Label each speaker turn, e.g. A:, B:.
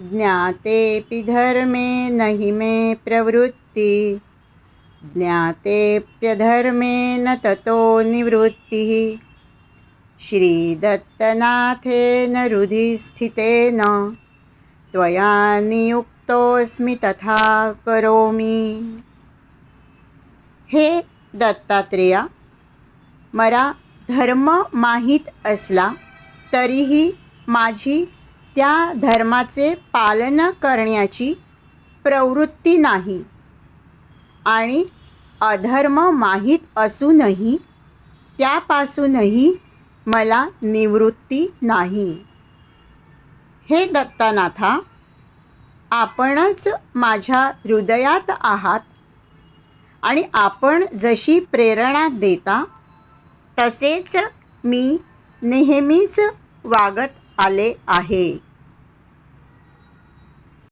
A: ज्ञातेऽपि धर्मे नहि मे प्रवृत्ति। न ततो निवृत्तिः। श्रीदत्तनाथेन हृदिस्थितेन त्वया नियुक्तोऽस्मि तथा करोमि। हे दत्तात्रेया मला धर्म माहीत असला तरीही माझी त्या धर्माचे पालन करण्याची प्रवृत्ती नाही आणि अधर्म माहीत असूनही त्यापासूनही मला निवृत्ती नाही. हे दत्तानाथा आपणच माझ्या हृदयात आहात आणि आपण जशी प्रेरणा देता तसेच मी नेहमीच वागत आले आहे.